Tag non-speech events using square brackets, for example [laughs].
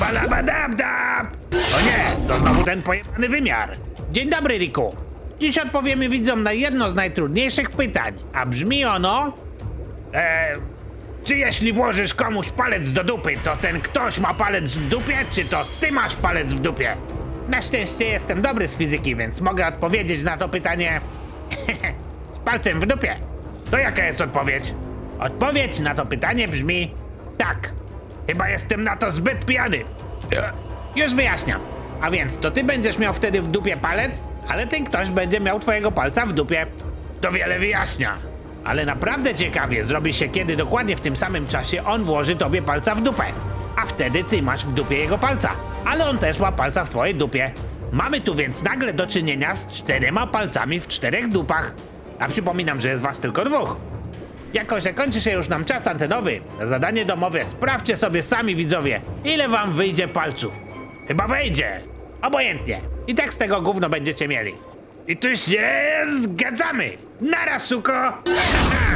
Szabalabadabdab! O nie, to znowu ten pojebany wymiar. Dzień dobry, Riku. Dziś odpowiemy widzom na jedno z najtrudniejszych pytań, a brzmi ono... E, czy jeśli włożysz komuś palec do dupy, to ten ktoś ma palec w dupie, czy to ty masz palec w dupie? Na szczęście jestem dobry z fizyki, więc mogę odpowiedzieć na to pytanie [laughs] z palcem w dupie. To jaka jest odpowiedź? Odpowiedź na to pytanie brzmi tak. Chyba jestem na to zbyt pijany. Już wyjaśniam. A więc to ty będziesz miał wtedy w dupie palec, ale ten ktoś będzie miał twojego palca w dupie. To wiele wyjaśnia. Ale naprawdę ciekawie zrobi się, kiedy dokładnie w tym samym czasie on włoży tobie palca w dupę. A wtedy ty masz w dupie jego palca. Ale on też ma palca w twojej dupie. Mamy tu więc nagle do czynienia z czterema palcami w czterech dupach. A przypominam, że jest was tylko dwóch. Jako, że kończy się już nam czas antenowy, na zadanie domowe sprawdźcie sobie sami widzowie, ile wam wyjdzie palców. Chyba wejdzie. Obojętnie. I tak z tego gówno będziecie mieli. I tu się zgadzamy. Nara, suko! [laughs]